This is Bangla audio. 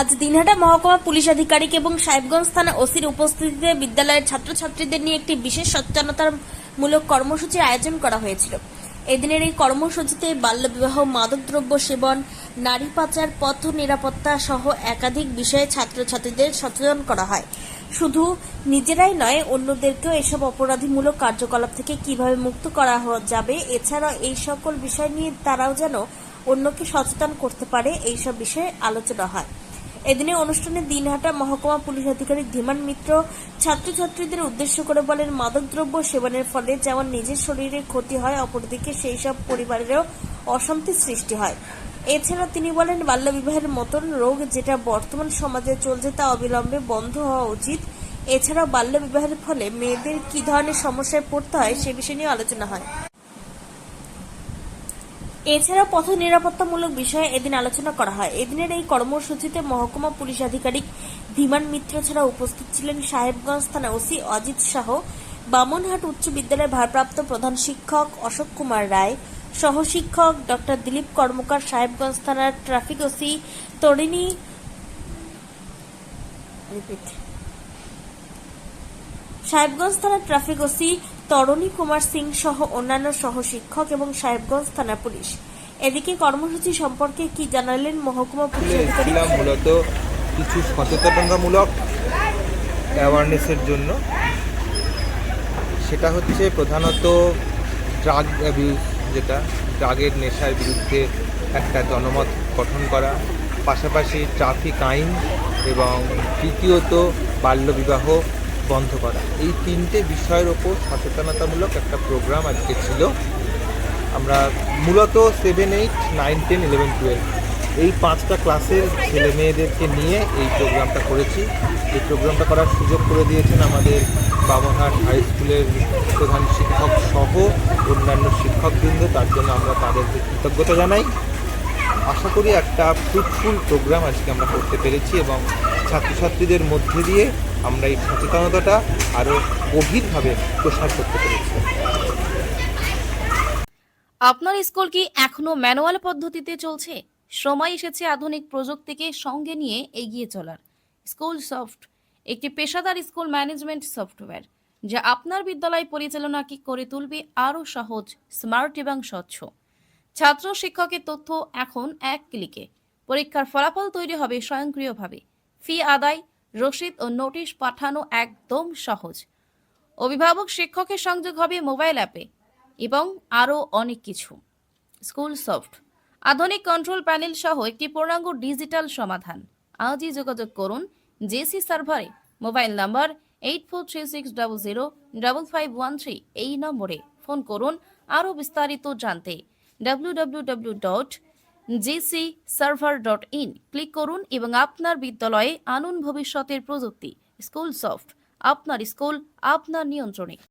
আজ দিনহাটা মহকুমা পুলিশ আধিকারিক এবং সাহেবগঞ্জ থানা ওসির উপস্থিতিতে বিদ্যালয়ের ছাত্রছাত্রীদের নিয়ে একটি বিশেষ সচেতনতামূলক কর্মসূচির আয়োজন করা হয়েছিল। এদিনের এই কর্মসূচিতে বাল্যবিবাহ, মাদকদ্রব্য সেবন, নারী পাচার, পথ নিরাপত্তা সহ একাধিক বিষয়ে ছাত্রছাত্রীদের সচেতন করা হয়। শুধু নিজেরাই নয়, অন্যদেরকেও এসব অপরাধীমূলক কার্যকলাপ থেকে কীভাবে মুক্ত করা যাবে এছাড়া এই সকল বিষয় নিয়ে তারাও যেন অন্যকে সচেতন করতে পারে, এইসব বিষয়ে আলোচনা হয়। এদিনে অনুষ্ঠানে দিনহাটা মহকুমা পুলিশ আধিকারিক ধীমান মিত্র ছাত্রছাত্রীদের উদ্দেশ্য করে বলেন, মাদকদ্রব্য সেবনের ফলে যেমন নিজের শরীরে ক্ষতি হয়, অপরদিকে সেই সব পরিবারেরও অশান্তি সৃষ্টি হয়। এছাড়া তিনি বলেন বাল্যবিবাহের মতন রোগ যেটা বর্তমান সমাজে চলছে তা অবিলম্বে বন্ধ হওয়া উচিত। এছাড়াও বাল্যবিবাহের ফলে মেয়েদের কি ধরনের সমস্যায় পড়তে হয় সে বিষয় নিয়ে আলোচনা হয়। এছাড়াও পথ নিরাপত্তামূলক বিষয়ে এদিন আলোচনা করা হয়। এদিনের এই কর্মসূচিতে মহকুমা পুলিশ আধিকারিক ধীমান মিত্র ছাড়া উপস্থিত ছিলেন সাহেবগঞ্জ থানা ওসি অজিত শাহ, বামনহাট উচ্চ বিদ্যালয়ের ভারপ্রাপ্ত প্রধান শিক্ষক অশোক কুমার রায়, সহশিক্ষক ডক্টর দিলীপ কর্মকার, সাহেবগঞ্জ থানার ট্রাফিক ওসি তরিণী সাহেবগঞ্জ থানার ট্রাফিক ওসি তরণী কুমার সিং সহ অন্যান্য সহশিক্ষক এবং সাহেবগঞ্জ থানা পুলিশ। এদিকে কর্মসূচি সম্পর্কে কি জানালেন মহকুমা পুলিশ মূলত কিছু সচেতনতামূলক অ্যাওয়ারনেসের জন্য। সেটা হচ্ছে প্রধানত ড্রাগ অ্যাবিউজ যেটা ড্রাগের নেশার বিরুদ্ধে একটা জনমত গঠন করা পাশাপাশি ট্রাফিক আইন এবং তৃতীয়ত বাল্যবিবাহ বন্ধ করা। এই তিনটে বিষয়ের ওপর সচেতনতামূলক একটা প্রোগ্রাম আজকে ছিল। আমরা মূলত seven eight nine ten eleven twelve এই পাঁচটা ক্লাসের ছেলে মেয়েদেরকে নিয়ে এই প্রোগ্রামটা করেছি। এই প্রোগ্রামটা করার সুযোগ করে দিয়েছেন আমাদের বামনহাট হাই স্কুলের প্রধান শিক্ষক সহ অন্যান্য শিক্ষকবৃন্দ। তার জন্য আমরা তাদেরকে কৃতজ্ঞতা জানাই। আশা করি একটা ফ্রুটফুল প্রোগ্রাম আজকে আমরা করতে পেরেছি এবং ছাত্রছাত্রীদের মধ্যে দিয়ে আমরা এই সচেতনতাটা আরও গভীরভাবে প্রসার করতে পেরেছি। আপনার স্কুল কি এখনও ম্যানুয়াল পদ্ধতিতে চলছে? সময় এসেছে আধুনিক প্রযুক্তিকে সঙ্গে নিয়ে এগিয়ে চলার। স্কুল সফট, একটি পেশাদার স্কুল ম্যানেজমেন্ট সফটওয়্যার, যা আপনার বিদ্যালয় পরিচালনাকে করে তুলবে আরও সহজ, স্মার্ট এবং স্বচ্ছ। ছাত্র শিক্ষকের তথ্য এখন এক ক্লিকে। পরীক্ষার ফলাফল তৈরি হবে স্বয়ংক্রিয়ভাবে। ফি আদায় রসিদ ও নোটিশ পাঠানো একদম সহজ। অভিভাবক, শিক্ষকের সংযোগ হবে মোবাইল অ্যাপে এবং আরও অনেক কিছু। School soft. আধুনিক কন্ট্রোল প্যানেল সহ একটি পূর্ণাঙ্গ ডিজিটাল সমাধান। আজই যোগাযোগ করুন জেসি সার্ভারে। Mobile number eight four three six double zero double five one three এই নম্বরে ফোন করুন। আরও বিস্তারিত জানতে W W W dot GC server dot in click করুন এবং আপনার বিদ্যালয়ে আনুন ভবিষ্যতের প্রযুক্তি। স্কুল সফট আপনার স্কুল, আপনার নিয়ন্ত্রণে।